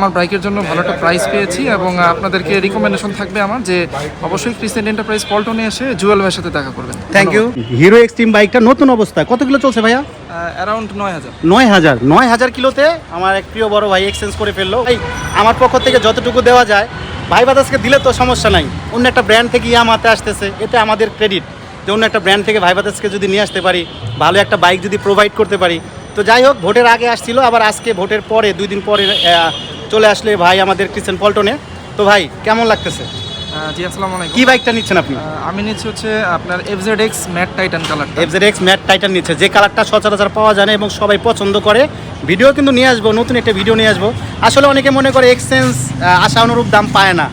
আমার বাইকের জন্য ভালো একটা প্রাইস পেয়েছি এবং আপনাদেরকে রিকমেন্ডেশন থাকবে আমার যে অবশ্যই ক্রিসেন্ট এন্টারপ্রাইজ পল্টনে এসে জুয়েল ভাইয়ের সাথে দেখা করবেন। থ্যাংক ইউ হিরো এক্সট্রিম বাইকটা নতুন অবস্থায় কত কিলো চলছে ভাইয়া? অ্যারাউন্ড নয় হাজার। নয় হাজার। নয় হাজার কিলোতে আমার এক প্রিয় বড় ভাই এক্সচেঞ্জ করে ফেলল। ভাই আমার পক্ষ থেকে যতটুকু দেওয়া যায় ভাই বাদাসকে দিলে তো সমস্যা নাই। অন্য একটা ব্র্যান্ড থেকে ইয়ামাতে আসতেছে এতে আমাদের ক্রেডিট যে অন্য একটা ব্র্যান্ড থেকে ভাই বাদাসকে যদি নিয়ে আসতে পারি ভালো একটা বাইক যদি প্রোভাইড করতে পারি। তো যাই হোক ভোটের আগে আসছিল আবার আজকে ভোটের পরে দুই দিন পরে চলে আসলে ভাই আমাদের কিচেন পল্টনে তো ভাই কেমন লাগতেছে? জি আসসালামু আলাইকুম। কি বাইকটা নিচ্ছেন আপনি? আমি নিচ্ছি হচ্ছে আপনার এক্স ম্যাট টাইটান কালারটা এক্স ম্যাট টাইটান নিচ্ছে। যে কালারটা সচরাচর পাওয়া যায় না এবং সবাই পছন্দ করে ভিডিও কিন্তু নিয়ে আসব নতুন একটা ভিডিও নিয়ে আসব। আসলে অনেকে মনে করে এক্সচেঞ্জ আশা অনুরূপ দাম পায় না।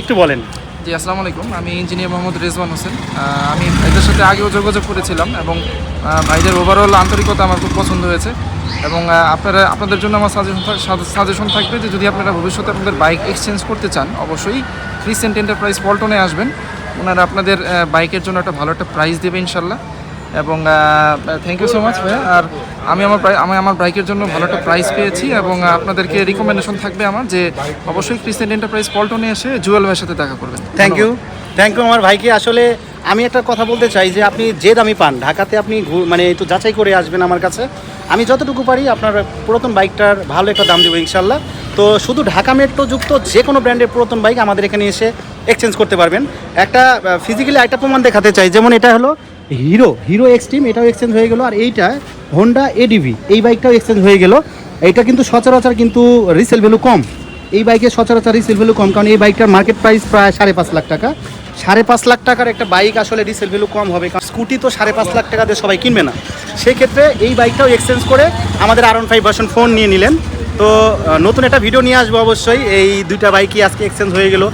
একটু বলেন। জি, আসসালামু আলাইকুম। আমি ইঞ্জিনিয়ার মোহাম্মদ রেজওয়ান হোসেন। আমি ভাইদের সাথে আগেও যোগাযোগ করেছিলাম এবং ভাইদের ওভারঅল আন্তরিকতা আমার খুব পছন্দ হয়েছে। এবং আপনারা, আপনাদের জন্য আমার সাজেশন সাজেশন থাকবে যে যদি আপনারা ভবিষ্যতে আপনাদের বাইক এক্সচেঞ্জ করতে চান, অবশ্যই রিসেন্ট এন্টারপ্রাইজ পল্টনে আসবেন। ওনারা আপনাদের বাইকের জন্য একটা ভালো একটা প্রাইস দেবে ইনশাল্লাহ। এবং থ্যাংক ইউ সো মাচ ভাইয়া। আর আমি আমার আমি আমার বাইকের জন্য ভালো একটা প্রাইস পেয়েছি এবং আপনাদেরকে রিকমেন্ডেশন থাকবে আমার যে অবশ্যই ক্রিসেন্ট এন্টারপ্রাইজ পল্টনে এসে জুয়েল ভাইয়ের সাথে দেখা করবেন। থ্যাংক ইউ থ্যাংক ইউ আমার ভাইকে। আসলে আমি একটা কথা বলতে চাই যে আপনি যে দামি পান ঢাকাতে আপনি মানে একটু যাচাই করে আসবেন আমার কাছে। আমি যতটুকু পারি আপনার পুরাতন বাইকটার ভালো একটা দাম দেবো ইনশাল্লাহ তো শুধু ঢাকা মেট্রো যুক্ত যে কোনো ব্র্যান্ডের পুরাতন বাইক আমাদের এখানে এসে এক্সচেঞ্জ করতে পারবেন। একটা ফিজিক্যালি একটা প্রমাণ দেখাতে চাই। যেমন এটা হলো হিরো হিরো এক্সট্রিম এটাও এক্সচেঞ্জ হয়ে গেলো। আর এইটা হোন্ডা এডিভি এই বাইকটাও এক্সচেঞ্জ হয়ে গেল। এইটা কিন্তু সচরাচর কিন্তু রিসেল ভ্যালু কম। এই বাইকের সচরাচর রিসেল ভ্যালু কম, কারণ এই বাইকটার মার্কেট প্রাইস প্রায় সাড়ে পাঁচ লাখ টাকা। সাড়ে পাঁচ লাখ টাকার একটা বাইক আসলে রিসেল ভ্যালু কম হবে, কারণ স্কুটি তো সাড়ে পাঁচ লাখ টাকা দিয়ে সবাই কিনবে না। সেক্ষেত্রে এই বাইকটাও এক্সচেঞ্জ করে আমাদের আর ফাইভ ভার্সন ফোন নিয়ে নিলেন। তো নতুন একটা ভিডিও নিয়ে আসব অবশ্যই। এই দুইটা বাইকই আজকে এক্সচেঞ্জ হয়ে গেল।